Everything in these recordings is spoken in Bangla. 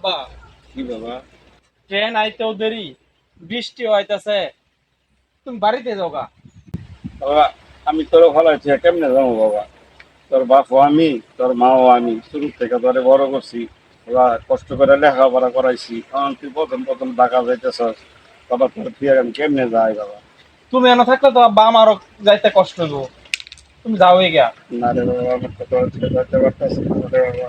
আব্বা। কি বাবা? ট্রেন আইতেও দেরি বৃষ্টি হইতাছে। তুমি বাড়িতে যাও গা। বাবা আমি তোর ভালো আছি কেমনে যাব বাবা? তোর বাপও আমি তোর মাও আমি শুরু থেকে তোরে বড় করছি। ওরা কষ্ট করে লেখাপড়া করাইছি কারণ তুই প্রথম প্রথম টাকা যাইতেছস বাবা তোর ফিরে আমি কেমনে যাই বাবা? তুমি এনে থাকলে তো আব্বা আমারও যাইতে কষ্ট হইব। তুমি যাওই গা না রে বাবা আমার তো যাইতে পারতেছি বাবা আচ্ছা বাবা যা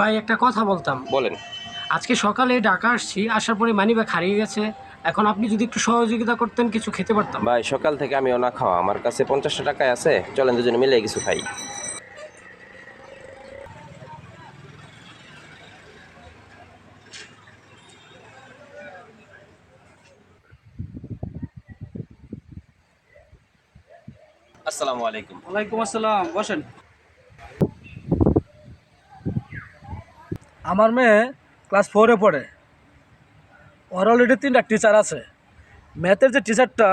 ভাই একটা কথা বলতাম। বলেন। আজকে সকালে ঢাকা আসছি আসার পরে মানি ব্যাগ হারিয়ে গেছে। এখন আপনি যদি একটু সহযোগিতা করতেন কিছু খেতে পারতাম। ভাই সকাল থেকে আমিও না খাওয়া। আমার কাছে পঞ্চাশটা টাকায় আছে। চলেন দুজনে মিলে কিছু খাই। আসসালামু আলাইকুম। ওয়ালাইকুম আসসালাম। বসেন। আমার মেয়ে ক্লাস ফোরে পড়ে। ওর অলরেডি তিনটা টিচার আছে। ম্যাথের যে টিচারটা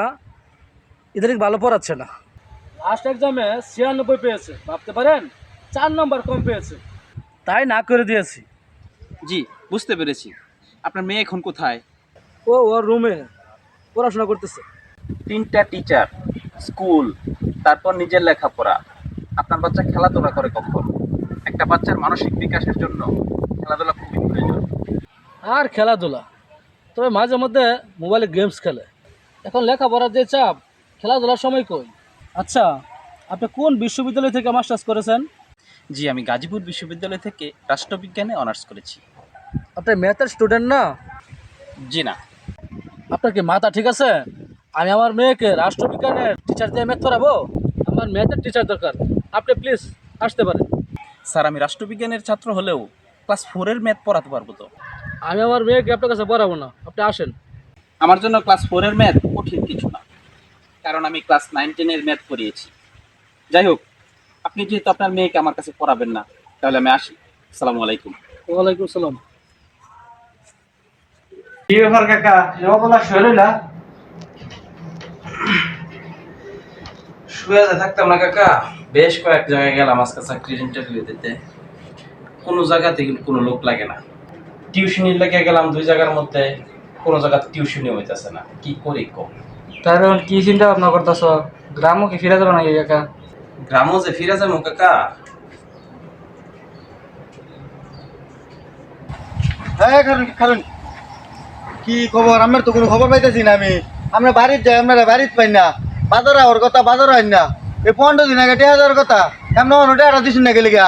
ইদানিং ভালো পড়াচ্ছে না। লাস্ট এক্সামে ছিয়ানব্বই পেয়েছে ভাবতে পারেন? চার নম্বর কম পেয়েছে। তাই না করে দিয়েছি। জি বুঝতে পেরেছি। আপনার মেয়ে এখন কোথায়? ও ওর রুমে পড়াশোনা করতেছে। তিনটা টিচার স্কুল তারপর নিজের লেখাপড়া। আপনার বাচ্চা খেলাধুলা করে কখন? একটা বাচ্চার মানসিক বিকাশের জন্য খেলাধুলা খুবই প্রয়োজন। আর খেলাধুলা। তবে মাঝে মধ্যে মোবাইলে গেমস খেলে। এখন লেখাপড়ার যে চাপ খেলাধুলার সময় কই? আচ্ছা আপনি কোন বিশ্ববিদ্যালয় থেকে মাস্টার্স করেছেন? জি আমি গাজীপুর বিশ্ববিদ্যালয় থেকে রাষ্ট্রবিজ্ঞানে অনার্স করেছি। আপনি ম্যাথের স্টুডেন্ট না? জি না। আপনার কি মাথা ঠিক আছে? আমি আমার মেয়েকে রাষ্ট্রবিজ্ঞানের টিচার দিয়ে ম্যাথ করাবো আমার ম্যাথের টিচার দরকার। আপনি প্লিজ আসতে পারেন। স্যার আমি রাষ্ট্রবিজ্ঞানের ছাত্র হলেও ক্লাস ফোরের ম্যাথ পড়াতে পারব তো? আমি আমার মেয়েকে আপনার কাছে পড়াবো না। আপনি আসেন। আমার জন্য ক্লাস ফোরের ম্যাথ কঠিন কিছু না কারণ আমি ক্লাস নাইন টেনের ম্যাথ পড়িয়েছি যাই হোক আপনি যেহেতু আপনার মেয়েকে আমার কাছে পড়াবেন না তাহলে আমি আসি। আসসালামু আলাইকুম। ওয়ালাইকুম সালাম কি ব্যাপার কাকা এবার শরীরা শুয়ে থাকতাম না কাকা। বেশ কয়েক জায়গায় গেলাম আজকে চাকরির ইন্টারভিউ দিতে। কোনো জায়গাতে কিন্তু কোনো লোক লাগে না। টিউশনি লেগে গেলাম দুই জায়গার মধ্যে কোনো জায়গাতে টিউশনি হইতেছে না। কি করি কম? তার কি চিন্তা ভাবনা করতেছ? গ্রামও কি ফিরে যাবে নাকি একা? গ্রামও যে ফিরে যাব কাকা। হ্যাঁ কারণ কারণ কি খবর? আমার তো কোনো খবর পাইতেছি না আমি। আমরা বাড়িতে যাই আমরা বাড়িতে পাই না। বাজার হওয়ার কথা বাজার হয় না। এই পনেরো দিন আগে টেহা যাওয়ার কথা। এমন অন্য টেহাটা দিস না গেলে গা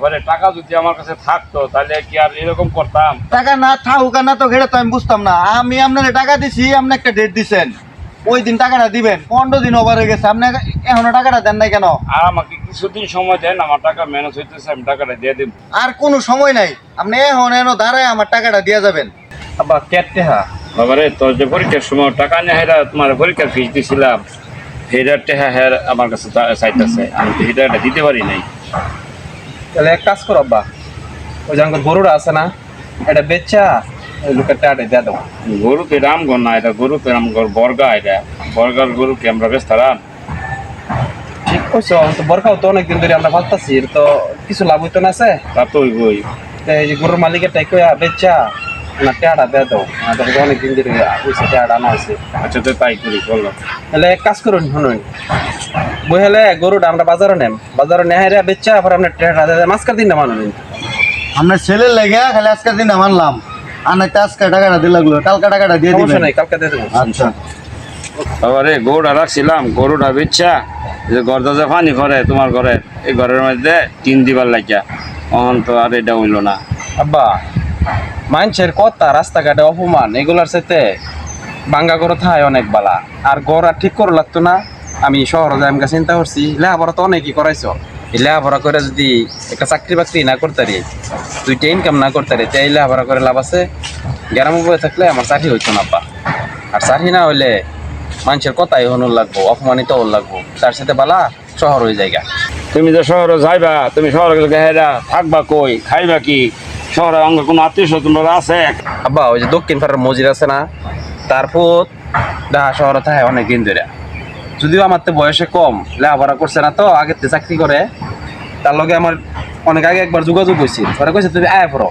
আবার টাকা যদি আমার কাছে থাকতো তাহলে কি আর এরকম করতাম? টাকা না থাকুক আর না তো ঘেরে তো আমি বুঝতাম না। আমি আপনার টাকা দিছি আপনি একটা ডেট দিছেন। ওই দিন টাকাটা দিবেন পনেরো দিন ওভার হয়ে গেছে। আপনি এখনও টাকাটা দেন নাই কেন? আর আমাকে কিছুদিন সময় দেন আমার টাকা ম্যানেজ হইতেছে আমি টাকাটা দিয়ে দিব। আর কোনো সময় নাই। আপনি এখন এনো দাঁড়ায় আমার টাকাটা দিয়ে যাবেন। আবার কেটে হা। বাবারে তোর যে পরীক্ষার সময় টাকা নিয়ে হেরা তোমার পরীক্ষার ফিস দিছিলাম। হেরার টেহা হের আমার কাছে চাইতেছে। আমি তো হেরাটা দিতে পারি নাই। তাহলে এক কাজ করো আব্বা। ওই যে আমার গরুটা আছে না এটা বেচা ওই লোকের টাকাটা দিয়ে দেবো গরুকে রামগর না এটা? গরু গরুকে রামগর বর্গা এটা? বর্গার গরুকে আমরা বেস্তারাম ঠিক কইছো তো বরখাও তো অনেকদিন ধরে আমরা ভাবতেছি তো কিছু লাভ হইতো না আছে। তা তো তো এই যে গরুর মালিকের টাই কইয়া বেচা না টাকাটা দিয়ে দাও। আমাদের অনেকদিন ধরে ওইসে টাকাটা আনা হয়েছে আচ্ছা তো তাই করি বলল তাহলে এক কাজ করুন শুনুন। বই হলে গরুটা আমরা বাজারে নেম। বাজারে নেহারে বেচা আবার আপনার টাকাটা দিয়ে মাঝখান দিন না মানুষ আপনার ছেলের লেগে খালি আজকের দিন মানলাম আর তো আজকে টাকাটা দিয়ে লাগল কালকে টাকাটা দিয়ে সমস্যা দিবেন। নাই কালকে দিয়ে দেবো। আচ্ছা। বাবারে গরুটা রাখছিলাম গরুটা বেচা যে গরদা যে পানি করে তোমার ঘরে এই ঘরের মধ্যে তিন দিবার লাগিয়া। অহন তো আর এটা হইল না। আব্বা মানুষের কথা রাস্তাঘাটে অপমান এগুলার সাথে বাঙ্গা করে থায় অনেক বালা। আর গড় আর ঠিক করে লাগতো না। আমি শহরে যাই আমাকে চিন্তা করছি লেখাপড়া তো অনেকই করাইছ। এই লেখাপড়া করে যদি একটা চাকরি বাকরি না করতে রে দুইটা ইনকাম না করতে রে তাই লেখাপড়া করে লাভ আছে। গ্রামে বয়ে থাকলে আমার চাকরি হইতো না বা আর চাকরি না হইলে মানুষের কথাই হনুর লাগবো অপমানিত হল লাগবো। তার সাথে বালা শহর হয়ে জায়গা তুমি যে শহরে যাইবা তুমি শহরে গেলে হেরা থাকবা কই খাইবা কি? শহরে অঙ্গ কোনো আত্মীয় স্বজন আছে? আব্বা ওই যে দক্ষিণ পাড়ার মজির আছে না তারপর ঢাকা শহরে থাকে অনেক দিন ধরে। যদিও আমার তো বয়সে কম লেখাপড়া করছে না তো আগের থেকে চাকরি করে। তার লগে আমার অনেক আগে একবার যোগাযোগ হয়েছিল। পরে কইছে তুমি আয় পড়ো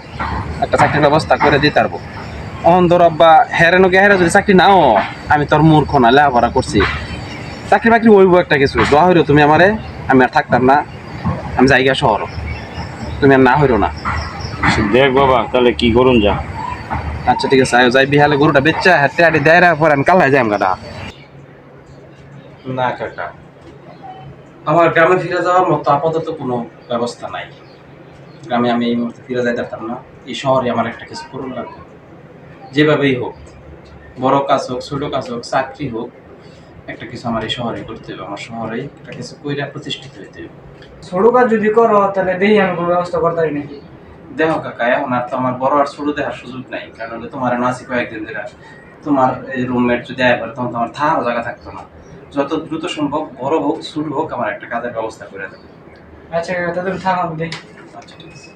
একটা চাকরির ব্যবস্থা করে দিতে পারব। অহন ধর আব্বা হেরে নগে হেরে যদি চাকরি নাও আমি তোর মূর্খ না লেখাপড়া করছি। চাকরি বাকরি ওইব একটা কিছু দোয়া হইল তুমি আমারে আমি আর থাকতাম না আমি জায়গা শহর। তুমি আর না হইরো না। দেখ বাবা তাহলে কি করুন যা। আচ্ছা ঠিক আছে যাই বিহালে গরুটা বেচা হাতে হাতে দেয় পর আমি কাল্লায় যাই গাড়া না কাকা। আমার গ্রামে ফিরে যাওয়ার মতো আপাতত কোনো ব্যবস্থা নাই। গ্রামে আমি এই মুহূর্তে ফিরে যাই পারতাম না। এই শহরে আমার একটা কিছু করুন লাগবে যেভাবেই হোক বড় কাজ হোক ছোট কাজ হোক চাকরি হোক একটা কিছু আমার এই শহরে করতে হবে। আমার শহরে একটা কিছু কইরা প্রতিষ্ঠিত হইতে হবে। ছোট কাজ যদি করো তাহলে দেখি আমি কোনো ব্যবস্থা করতে পারি নাকি? দেখো কাকা এখন আর তো আমার বড় আর ছোট দেখার সুযোগ নাই। কারণ হলো তোমার নাসি কয়েকদিন ধরে তোমার এই রুমমেট যদি আয় পরে তখন তোমার থাকারও জায়গা থাকতো না। যত দ্রুত সম্ভব বড় হোক ছোট হোক আমার একটা কাজের ব্যবস্থা করে দেবে আচ্ছা তাদের তাহলে থাকুন আচ্ছা ঠিক আছে।